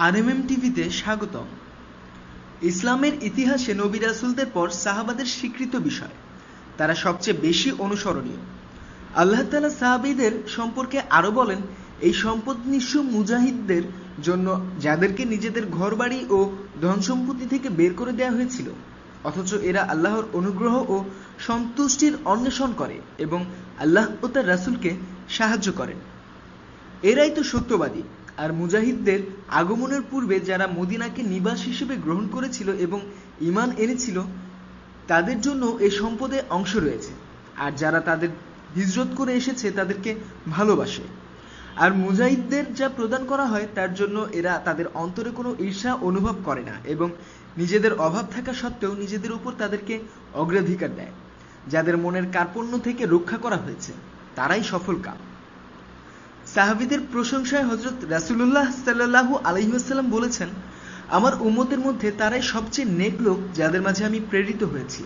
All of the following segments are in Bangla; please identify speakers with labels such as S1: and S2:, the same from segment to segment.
S1: আরএমএম টিভিতে স্বাগতম। ইসলামের ইতিহাসে নবী রাসুলদের পর সাহাবাদের স্বীকৃত বিষয়। তারা সবচেয়ে বেশি অনুসরণীয়। আল্লাহ তালা সাহাবীদের সম্পর্কে আরও বলেন, এই সম্পদ নিঃস্ব মুজাহিদদের জন্য যাদেরকে নিজেদের ঘরবাড়ি ও ধন সম্পত্তি থেকে বের করে দেওয়া হয়েছিল। অথচ এরা আল্লাহর অনুগ্রহ ও সন্তুষ্টির অন্বেষণ করে এবং আল্লাহ ও তার রাসূলকে সাহায্য করেন। এরাই তো সত্যবাদী। আর মুজাহিদদের আগমনের পূর্বে যারা মদিনাকে নিবাস হিসেবে গ্রহণ করেছিল এবং ঈমান এনেছিল, তাদের জন্য এই সম্পদে অংশ রয়েছে। আর যারা তাদের হিজরত করে এসেছে, তাদেরকে ভালোবাসে। আর মুজাহিদদের যা প্রদান করা হয়, তার জন্য এরা তাদের অন্তরে কোনো ঈর্ষা অনুভব করে না এবং নিজেদের অভাব থাকা সত্ত্বেও নিজেদের উপর তাদেরকে অগ্রাধিকার দেয়। যাদের মনের কার্পণ্য থেকে রক্ষা করা হয়েছে, তারাই সফল কাম। সাহাবিদের প্রশংসায় হজরত রাসুল্লাহ সাল্লাহু আলহিহাস্লাম বলেছেন, আমার উম্মতের মধ্যে তারাই সবচেয়ে নেক লোক যাদের মাঝে আমি প্রেরিত হয়েছি।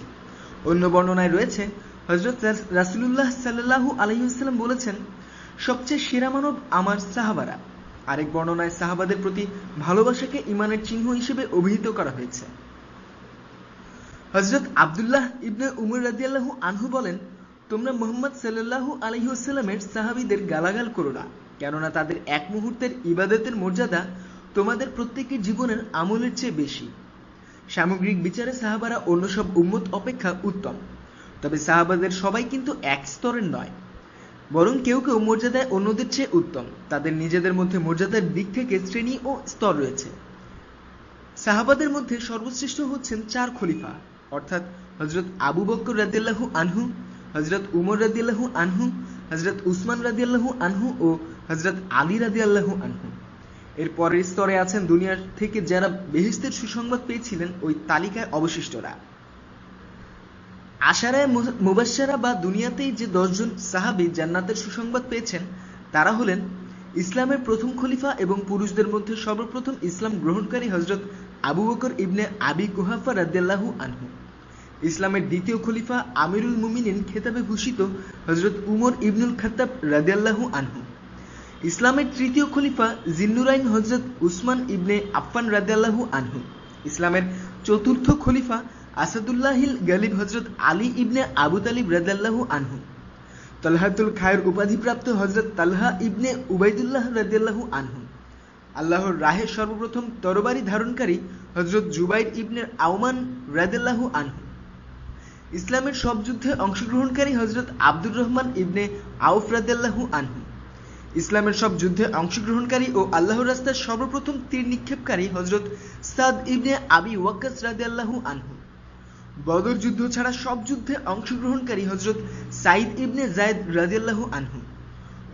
S1: অন্য বর্ণনায় রয়েছে হজরত রাসুল্লাহ সাল্লাহু আলহিহাস্লাম বলেছেন, সবচেয়ে সেরা মানব আমার সাহাবারা। আরেক বর্ণনায় সাহাবাদের প্রতি ভালোবাসাকে ইমানের চিহ্ন হিসেবে অভিহিত করা হয়েছে। হজরত আবদুল্লাহ ইবনে উমর রাদিয়াল্লাহু আনহু বলেন তোমরা মোহাম্মদ সাল্লাল্লাহু আলাইহি ওয়াসাল্লামের সাহাবীদের গালাগাল করো না। কেননা তাদের এক মুহূর্তের ইবাদতের মর্যাদা তোমাদের প্রত্যেকের জীবনের আমলের চেয়ে বেশি। সামগ্রিক বিচারে সাহাবারা অন্য সব উম্মত অপেক্ষা উত্তম। তবে সাহাবাদের সবাই কিন্তু এক স্তরের নয়। বরং কেউ কেউ মর্যাদায় অন্যদের চেয়ে উত্তম। তাদের নিজেদের মধ্যে মর্যাদার দিক থেকে শ্রেণি ও স্তর রয়েছে। সাহাবাদের মধ্যে সর্বশ্রেষ্ঠ হচ্ছেন চার খলিফা। অর্থাৎ হজরত আবু বক্কর রাদিয়াল্লাহু আনহু হজরত উমর রাদিয়াল্লাহু আনহু হজরত উসমান রাদিয়াল্লাহু আনহু ও হজরত আলী রাদিয়াল্লাহু আনহু। এর পরের স্তরে আছেন দুনিয়ার থেকে যারা বেহেস্তের সুসংবাদ পেয়েছিলেন, ওই তালিকায় অবশিষ্টরা। আশারায় মুবাসারা বা দুনিয়াতেই যে দশজন সাহাবি জান্নাতের সুসংবাদ পেয়েছেন, তারা হলেন ইসলামের প্রথম খলিফা এবং পুরুষদের মধ্যে সর্বপ্রথম ইসলাম গ্রহণকারী হজরত আবু বকর ইবনে আবি কুহাফা রাদিয়াল্লাহু আনহু। ইসলামের দ্বিতীয় খলিফা আমিরুল মুমিনিন খেতাবে ভূষিত হজরত উমর ইবনুল খাত্তাব রাদিয়াল্লাহু আনহু। ইসলামের তৃতীয় খলিফা জিন্নুরাইন হজরত উসমান ইবনে আফফান রাদিয়াল্লাহু আনহু। ইসলামের চতুর্থ খলিফা আসাদুল্লাহিল গালিব হজরত আলী ইবনে আবু তালিব রাদিয়াল্লাহু আনহু। তালহাতুল খায়ের উপাধিপ্রাপ্ত হজরত তালহা ইবনে উবাইদুল্লাহ রাদিয়াল্লাহু আনহু। আল্লাহর রাহে সর্বপ্রথম তরবারি ধারণকারী হজরত জুবাইর ইবনে আওমান রাদিয়াল্লাহু আনহু। ইসলামের সব যুদ্ধে অংশগ্রহণকারী হজরত আব্দুর রহমান ইবনে আউফ রাদিয়াল্লাহু আনহু। ইসলামের সব যুদ্ধে অংশগ্রহণকারী ও আল্লাহর রাস্তায় সর্বপ্রথম তীর নিক্ষেপকারী হজরত সাদ ইবনে আবি ওয়াক্কাস রাদিয়াল্লাহু আনহু। বদর যুদ্ধ ছাড়া সব যুদ্ধে অংশগ্রহণকারী হজরত সাইদ ইবনে জায়দ রাদিয়াল্লাহু আনহু।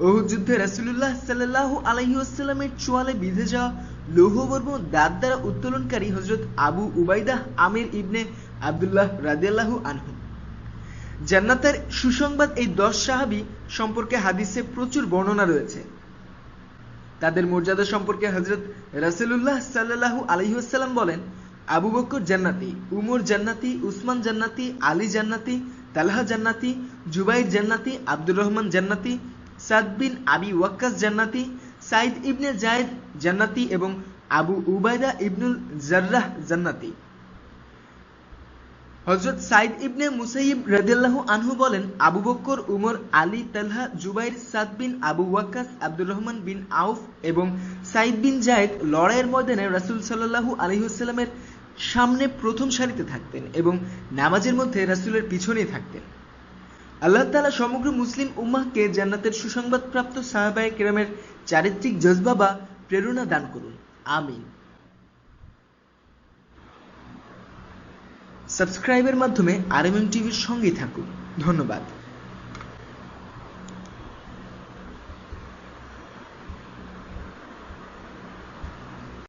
S1: ওহুদ যুদ্ধে রাসূলুল্লাহ সাল্লাল্লাহু আলাইহি ওয়াসাল্লামের চোয়ালে বিঁধে যাওয়া লৌহবর্ম দাঁত দ্বারা উত্তোলনকারী হজরত আবু উবাইদাহ আমির ইবনে আবদুল্লাহ রাদিয়াল্লাহু আনহু। জান্নাতের সুসংবাদ এই দশ সাহাবি সম্পর্কে হাদিসে প্রচুর বর্ণনা রয়েছে। তাদের মর্যাদা সম্পর্কে হজরত রাসূলুল্লাহ সাল্লাল্লাহু আলাইহি ওয়াসাল্লাম বলেন, আবু বকর জান্নাতি, উমর জান্নাতি, উসমান জান্নাতি, আলী জান্নাতি, তালহা জান্নাতি, জুবাইর জান্নাতি, আব্দুর রহমান জান্নাতি, সাদ বিন আবি ওয়াক্কাস জান্নাতি সাইদ ইবনে জায়েদ জান্নাতি এবং আবু উবাইদা ইবনুল জার্রাহ জান্নাতি। হজরত সাইদ ইবনে মুসাইব রাদিয়াল্লাহু আনহু বলেন, আবু বক্কর, উমর, আলী, তালহা, জুবাইর, সাদ বিন আবু ওয়াক্কাস, আব্দুর রহমান বিন আউফ এবং সাইদ বিন জায়েদ লড়াইয়ের ময়দানে রাসূল সাল্লাল্লাহু আলাইহি ওয়াসাল্লামের সামনে প্রথম সারিতে থাকতেন এবং নামাজের মধ্যে রাসূলের পিছনেই থাকতেন। আল্লাহ তালা সমগ্র মুসলিম উম্মাহকে জান্নাতের সুসংবাদপ্রাপ্ত প্রাপ্ত সাহাবায়ে কেরামের চারিত্রিক জজবা বা প্রেরণা দান করুন। আমিন। সাবস্ক্রাইবের মাধ্যমে আরএমএম টিভির সঙ্গেই থাকুন। ধন্যবাদ।